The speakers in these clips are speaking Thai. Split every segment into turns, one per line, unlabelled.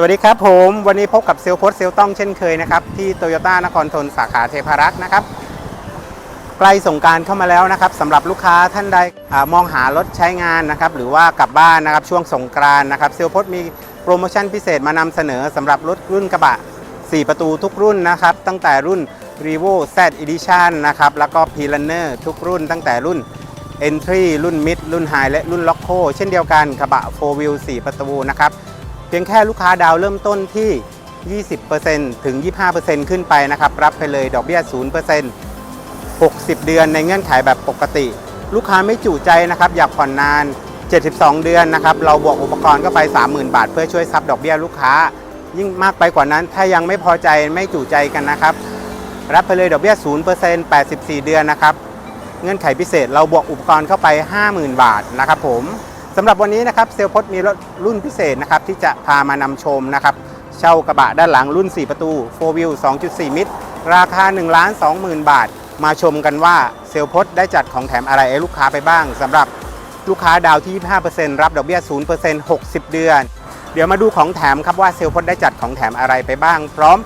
สวัสดีครับผมวันนี้พบกับเซลล์โพสเซลต้องเช่นเคยนะครับที่โตโยต้านครทนสาขาเทพารักษ์นะครับใกล้สงการเข้ามาแล้วนะครับสำหรับลูกค้าท่านใดมองหารถใช้งานนะครับหรือว่ากลับบ้านนะครับช่วงสงกรานต์นะครับเซลล์โพสมีโปรโมชั่นพิเศษมานำเสนอสำหรับรถรุ่นกระบะ 4 ประตูทุกรุ่นนะครับตั้งแต่รุ่น r e v o Z Edition นะครับแล้วก็ p l a n n e r ทุกรุ่น ตั้งแต่รุ่น Entry รุ่น Mid รุ่น High และรุ่น Loco เช่นเดียวกันกระบะ 4 Wheel 4 ประตูนะครับ เพียงแค่ลูกค้าดาวเริ่มต้นที่ 20%ถึง 25%ขึ้นไปนะครับ รับไปเลยดอกเบี้ย 0% 60 เดือนในเงื่อนไขแบบปกติ ลูกค้าไม่จุใจนะครับ อยากผ่อนนาน 72 เดือนนะครับ เราบวกอุปกรณ์ก็ไป 30,000 บาท เพื่อช่วยซับดอกเบี้ยลูกค้า ยิ่งมากไปกว่านั้น ถ้ายังไม่พอใจไม่จุใจกันนะครับ รับไปเลยดอกเบี้ย 0% 84 เดือนนะครับ เงื่อนไขพิเศษเราบวกอุปกรณ์เข้าไป 50,000 บาทนะครับผม สำหรับวันนี้นะครับเซลพดมีรถรุ่นพิเศษนะครับที่จะพามานำชมนะครับเช่ากระบะด้านหลังรุ่น 4 ประตู 4 Wheel 2.4 มิตร ราคา1 2 0 0 0 0 บาท มาชมกันว่าเซลพดได้จัดของแถมอะไรให้ลูกค้าไปบ้างสำหรับลูกค้าดาวที่ 25%รับดอกเบี้ย 0% 60 เดือน เดี๋ยวมาดูของแถมครับว่าเซลพดได้จัดของแถมอะไรไปบ้าง พร้อม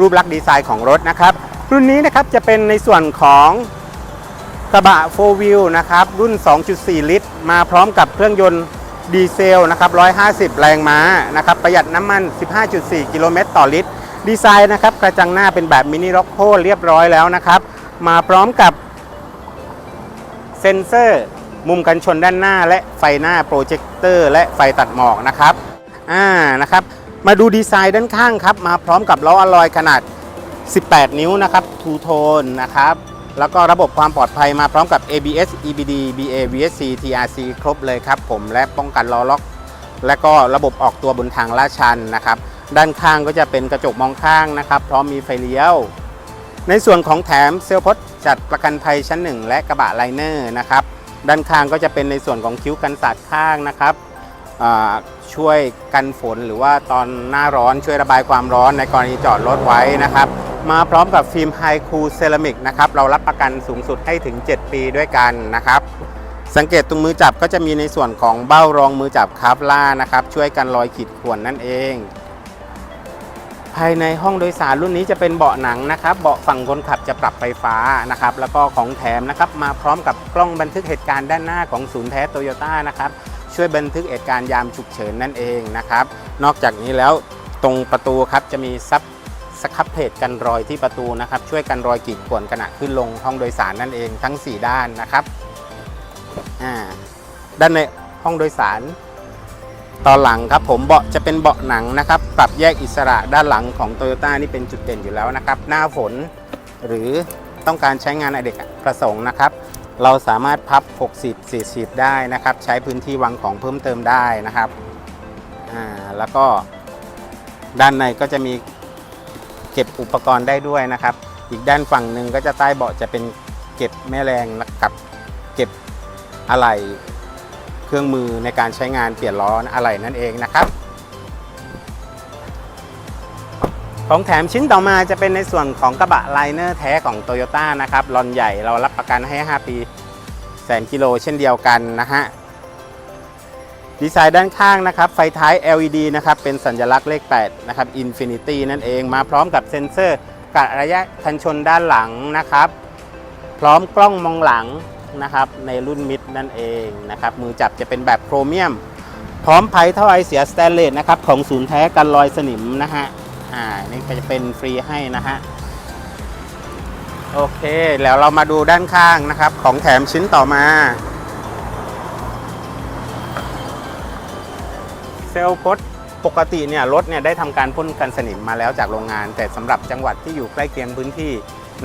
รูปลักษณ์ดีไซน์ของรถนะครับรุ่นนี้นะครับจะเป็นในส่วนของ กระบะ4 wheel นะครับ รุ่น 2.4 ลิตร มาพร้อมกับเครื่องยนต์ดีเซลนะครับ 150 แรงม้านะครับ ประหยัดน้ำมัน 15.4 กิโลเมตรต่อลิตร ดีไซน์นะครับ กระจังหน้าเป็นแบบมินิล็อกโคเรียบร้อยแล้วนะครับ มาพร้อมกับเซ็นเซอร์ มุมกันชนด้านหน้า และไฟหน้าโปรเจคเตอร์ และไฟตัดหมอกนะครับ อ่า นะครับ มาดูดีไซน์ด้านข้างครับ มาพร้อมกับล้ออลลอยขนาด 18 นิ้วนะครับ ทูโทนนะครับ แล้วก็ระบบความปลอดภัยมาพร้อมกับ ABS EBD BA VSC TRC ครบเลยครับผมและป้องกันล้อล็อก และก็ระบบออกตัวบนทางลาดชันนะครับ ด้านข้างก็จะเป็นกระจกมองข้างนะครับ พร้อมมีไฟเลี้ยว ในส่วนของแถมเซลลพดจัดประกันภัยชั้น 1 และกระบะไลเนอร์นะครับ ด้านข้างก็จะเป็นในส่วนของคิ้วกันสาดข้างนะครับช่วยกันฝนหรือว่าตอนหน้าร้อนช่วยระบายความร้อนในกรณีจอดรถไว้นะครับ มาพร้อมกับฟิล์มไฮคูเซรามิกนะครับ เรารับประกันสูงสุดให้ถึง 7 ปีด้วยกันนะครับ สังเกตตรงมือจับก็จะมีในส่วนของเบ้ารองมือจับคาร์ฟล่านะครับ ช่วยกันรอยขีดข่วนนั่นเอง ภายในห้องโดยสารรุ่นนี้จะเป็นเบาะหนังนะครับ เบาะฝั่งคนขับจะปรับไฟฟ้านะครับ แล้วก็ของแถมนะครับ มาพร้อมกับกล้องบันทึกเหตุการณ์ด้านหน้าของศูนย์แท้โตโยต้านะครับช่วยบันทึกเหตุการณ์ยามฉุกเฉินนั่นเองนะครับ นอกจากนี้แล้วตรงประตูครับจะมีซับ สครับเพจกันรอยที่ประตูนะครับ ช่วยกันรอยขีดข่วนขณะขึ้นลงห้องโดยสารนั่นเองทั้ง 4 ด้านนะครับอ่าด้านในห้องโดยสารตอนหลังครับผมเบาะจะเป็นเบาะหนังนะครับ ปรับแยกอิสระด้านหลังของ t o y ยต้นี่เป็นจุดเด่นอยู่แล้วนะครับ หน้าฝนหรือต้องการใช้งานอเด็กประสงค์นะครับ เราสามารถพับ 60 40 ได้นะครับ ใช้พื้นที่วางของเพิ่มเติมได้นะครับอ่าแล้วก็ด้านในก็จะมี เก็บอุปกรณ์ได้ด้วยนะครับ อีกด้านฝั่งหนึ่งก็จะใต้เบาะจะเป็นเก็บแม่แรงกับเก็บอะไหล่เครื่องมือในการใช้งานเปลี่ยนล้ออะไรนั่นเองนะครับ ของแถมชิ้นต่อมาจะเป็นในส่วนของกระบะไลเนอร์แท้ของ t o y ยต้นะครับลอนใหญ่เรารับประกันให้ 5 ปีแสนกิโลเช่นเดียวกันนะฮะ ดีไซน์ด้านข้างนะครับ ไฟท้าย LED นะครับ เป็นสัญลักษณ์เลข 8 นะครับ Infinity นั่นเอง มาพร้อมกับเซ็นเซอร์กะระยะคันชนด้านหลังนะครับ พร้อมกล้องมองหลังนะครับ ในรุ่นมิดนั่นเองนะครับ มือจับจะเป็นแบบโครเมียม พร้อมไพเท่าไอเสียสแตนเลสนะครับ ของศูนย์แท้กันรอยสนิมนะฮะ อ่า นี่ก็จะเป็นฟรีให้นะฮะ โอเค แล้วเรามาดูด้านข้างนะครับ ของแถมชิ้นต่อมา เซลล์พดปกติเนี่ยรถเนี่ยได้ทำการพ่นกันสนิมมาแล้วจากโรงงาน แต่สำหรับจังหวัดที่อยู่ใกล้เคียงพื้นที่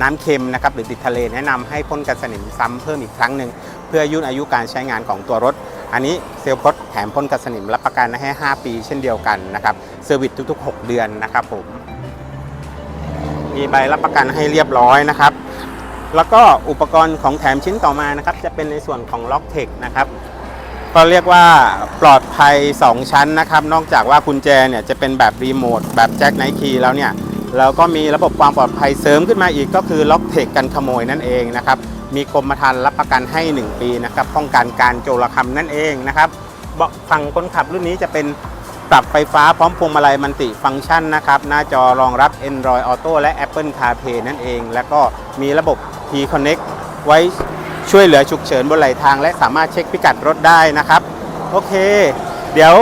น้ำเค็มนะครับหรือติดทะเลแนะนำให้พ่นกันสนิมซ้ำเพิ่มอีกครั้งหนึ่งเพื่อยืดอายุการใช้งานของตัวรถ อันนี้เซลล์พดแถมพ่นกันสนิมรับประกันให้ 5 ปีเช่นเดียวกันนะครับเซอร์วิสทุก ๆ 6 เดือนนะครับผมมีใบรับประกันให้เรียบร้อยนะครับแล้วก็อุปกรณ์ของแถมชิ้นต่อมานะครับจะเป็นในส่วนของล็อกเทคนะครับ ก็เรียกว่าปลอดภัย 2 ชั้นนะครับ นอกจากว่ากุญแจเนี่ยจะเป็นแบบรีโมทแบบแจ็คไนท์คีย์แล้วเนี่ยเราก็มีระบบความปลอดภัยเสริมขึ้นมาอีกก็คือล็อกเทคกันขโมยนั่นเองนะครับ มีกรมธรรม์รับประกันให้ 1 ปีนะครับป้องกันการโจรกรรมนั่นเองนะครับเบาะฝั่งคนขับรุ่นนี้จะเป็นปรับไฟฟ้าพร้อมพวงมาลัยมันติฟังก์ชันนะครับ หน้าจอรองรับ Android Auto และ Apple CarPlay นั่นเอง แล้วก็มีระบบ T-Connect ไว้ ช่วยเหลือฉุกเฉินบนไหลทาง และสามารถเช็คพิกัดรถได้นะครับ โอเค เดี๋ยว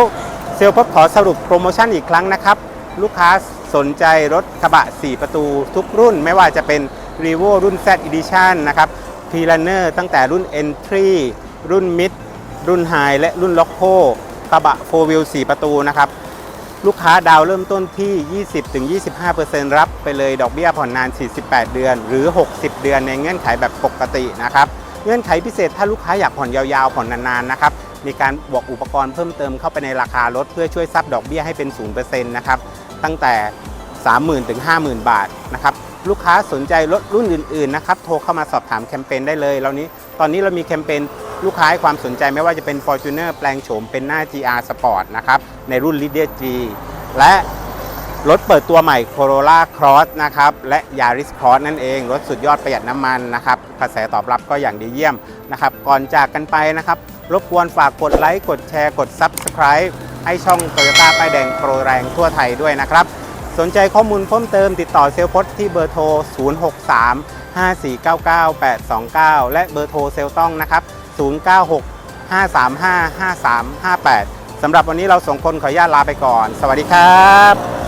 เซลล์พบขอสรุปโปรโมชั่นอีกครั้งนะครับ ลูกค้าสนใจรถกระบะ 4 ประตูทุกรุ่น ไม่ว่าจะเป็น r e v o รุ่น Z Edition นะครับ p r u n n e r ตั้งแต่รุ่น Entry รุ่น Mid รุ่น High และรุ่น Loco กระบะ 4 Wheel 4 ประตูนะครับ ลูกค้าดาวเริ่มต้นที่ 20-25%รับไปเลยดอกเบี้ยผ่อนนาน 48 เดือน หรือ 60 เดือนในเงื่อนไขแบบปกตินะครับ เงื่อนไขพิเศษถ้าลูกค้าอยากผ่อนยาวๆผ่อนนานๆนะครับมีการบวกอุปกรณ์เพิ่มเติมเข้าไปในราคารถเพื่อช่วยซับดอกเบี้ยให้เป็น 0%นะครับตั้งแต่ 30,000ถึง50,000 บาทนะครับลูกค้าสนใจรถรุ่นอื่นๆนะครับโทรเข้ามาสอบถามแคมเปญได้เลยเรานี้ตอนนี้เรามีแคมเปญลูกค้าให้ความสนใจไม่ว่าจะเป็น Fortuner แปลงโฉมเป็นหน้า GR Sport นะครับในรุ่น Leader G และ รถเปิดตัวใหม่ Corolla Cross นะครับ และ Yaris Cross นั่นเอง รถสุดยอดประหยัดน้ำมันนะครับ กระแสตอบรับก็อย่างดีเยี่ยมนะครับ ก่อนจากกันไปนะครับ รบกวนฝากกดไลค์ กดแชร์ กด Subscribe ให้ช่อง Toyota ป้ายแดงโปรแรงทั่วไทยด้วยนะครับ สนใจข้อมูลเพิ่มเติมติดต่อเซลล์พจน์ที่เบอร์โทร 063 5499 829 และเบอร์โทรเซลต้องนะครับ 096 535 5358สำหรับวันนี้เราสองคนขออนุญาตลาไปก่อน สวัสดีครับ